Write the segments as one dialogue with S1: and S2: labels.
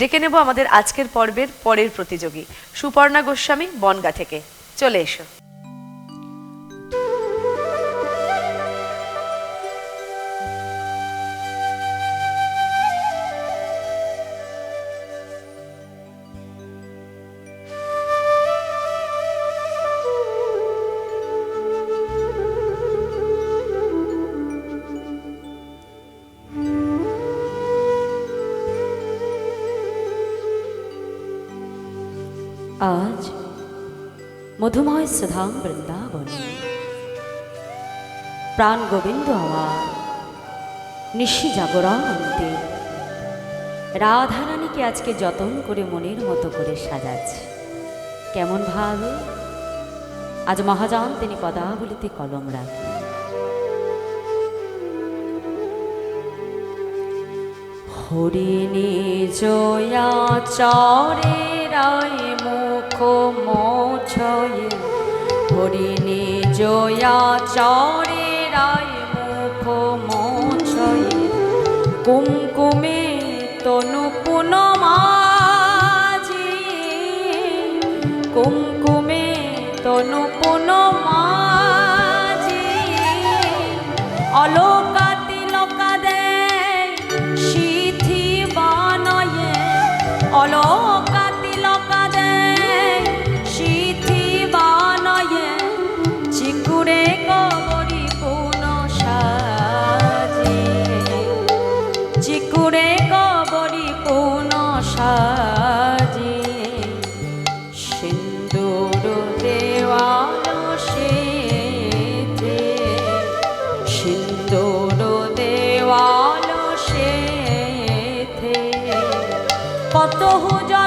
S1: ডেকে নেব আমাদের আজকের পর্বের পরের প্রতিযোগী সুপর্ণা গোস্বামী বনগা থেকে। চলে এসো।
S2: আজ মধুময় সুধাম বৃন্দাবন। প্রাণ গোবিন্দ আমার, নিশি জাগরণতে রাধারানীকে আজকে যতন করে মনের মতো করে সাজাচ্ছে। কেমন ভাবে? আজ মহাজান তিনি পদাবলিতে কলম রাখেন। হরিণী জয়া চরে রায় মুখ মোছয়ে। হরিণী জয়া চরে রায় মুখ মোছয়ে। কুমকুমে তনু পুনমাজি কুমকুমে তনু পুনমাজি চিকুরে কবরি পুন সাজে। সিন্দুর দেওয়াল সেজে। সিন্দুর দেওয়াল সেথে কত যতন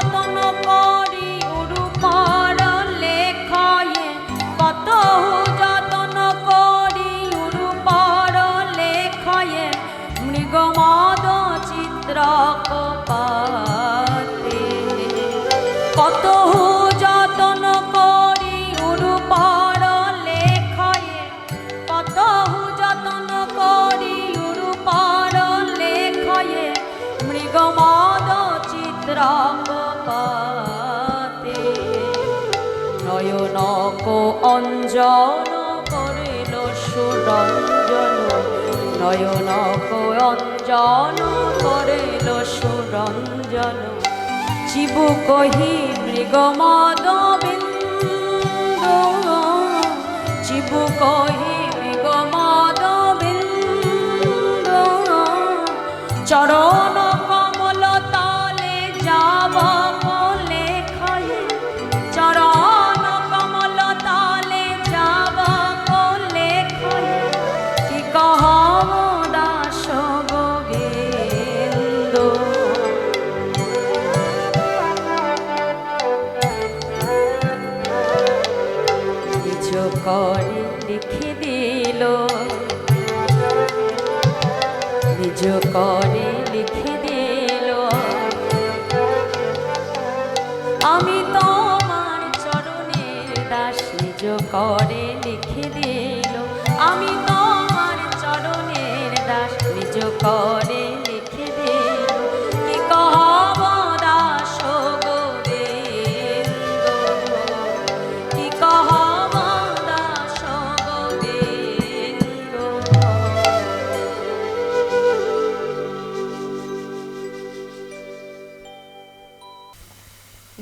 S2: নয়ন অঞ্জন করিল সুরঞ্জন। নয়ন অঞ্জন করিল সুরঞ্জন। চিবু কহি মৃগমদ বিন্দু চিবু কহি নিজ করে লিখে দিল। আমি তোমার করে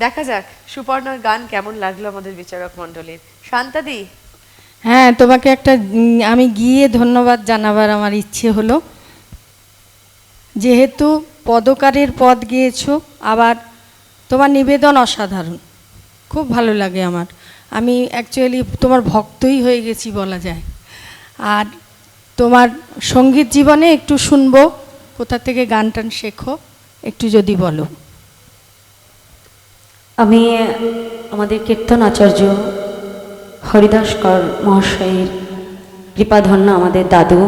S1: দেখা যাক, সুপর্ণার গান কেমন লাগল আমাদের বিচারক মণ্ডলীর। শান্তাদি?
S3: হ্যাঁ তোমাকে একটা আমি গিয়ে ধন্যবাদ জানাবার আমার ইচ্ছে হলো। যেহেতু পদকারের পদ গিয়েছো, আবার তোমার নিবেদন অসাধারণ। খুব ভালো লাগে আমার। আমি অ্যাকচুয়ালি তোমার ভক্তই হয়ে গেছি বলা যায়। আর তোমার সংগীত জীবনে একটু শুনব, কোথা থেকে গান টান শেখো, একটু যদি বলো।
S2: আমি আমাদের কীর্তন আচার্য হরিদাস কর মহাশয়ের কৃপাধন্য আমাদের দাদু।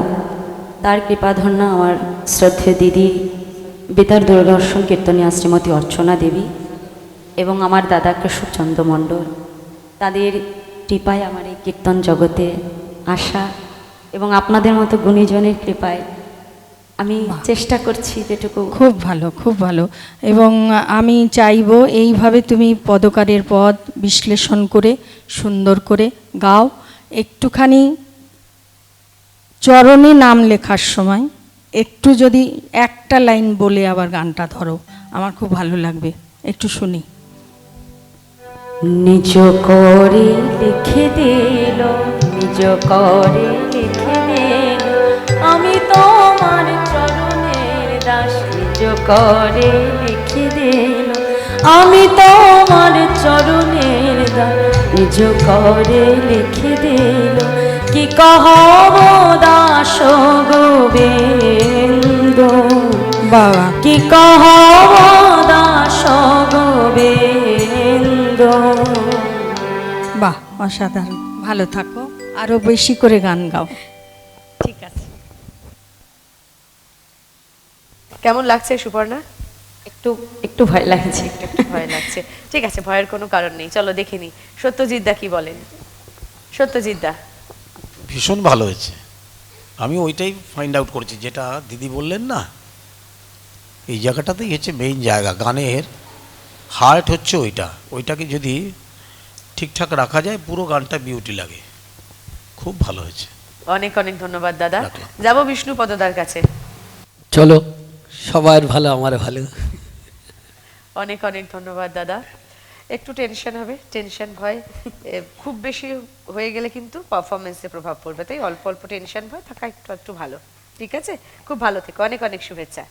S2: তার কৃপাধন্য আমার শ্রদ্ধেয় দিদি বেতার দূরদর্শন কীর্তনিয়া শ্রীমতী অর্চনা দেবী এবং আমার দাদা কেশবচন্দ্র মণ্ডল। তাদের কৃপায় আমার এই কীর্তন জগতে আসা এবং আপনাদের মতো গুণীজনের কৃপায় আমি চেষ্টা করছি যেটুকু।
S3: খুব ভালো খুব ভালো। এবং আমি চাইব এইভাবে তুমি পদকারের পদ বিশ্লেষণ করে সুন্দর করে গাও। একটুখানি চরণে নাম লেখার সময় একটু যদি একটা লাইন বলে আবার গানটা ধরো আমার খুব ভালো লাগবে। একটু শুনি।
S2: নিজ করে লিখে দিল নিজ করে লিখে দিল আমি তোমার চরণের দাস নিজ করে লিখে দিল। আমি তোমার চরণের দাস নিজ করে লিখে দিল। কি কহব দাস গোবিন্দ?
S3: বাবা।
S2: কি কহব দাস গোবিন্দ?
S3: বাহ অসাধারণ। ভালো থাকো। আরও বেশি করে গান গাও।
S1: কেমন লাগছে সুপর্ণা?
S2: একটু একটু ভয় লাগছে।
S1: একটু ভয় লাগছে। ঠিক আছে ভয়ের কোনো কারণ নেই। চলো দেখে নি। সত্যজিৎ দা কি বলেন? সত্যজিৎ দা।
S4: ভীষণ ভালো হয়েছে। আমি ওইটাই ফাইন্ড আউট করছি যেটা দিদি বললেন না? এই জায়গাটাতেই হচ্ছে মেইন জায়গা গানের হার্ট হচ্ছে ওইটা। ওইটাকে যদি ঠিকঠাক রাখা যায় পুরো গানটা বিউটি লাগে। খুব ভালো হয়েছে।
S1: অনেক অনেক ধন্যবাদ দাদা। যাব বিষ্ণু পদদার কাছে।
S5: চলো। সবার ভালো আমার ভালো।
S1: অনেক অনেক ধন্যবাদ দাদা। একটু টেনশন হবে টেনশন ভয়। খুব বেশি হয়ে গেলে কিন্তু পারফরমেন্সে প্রভাব পড়বে। তাই অল্প অল্প টেনশন ভয় থাকা একটু একটু ভালো। ঠিক আছে? খুব ভালো থেকো। অনেক অনেক শুভেচ্ছা।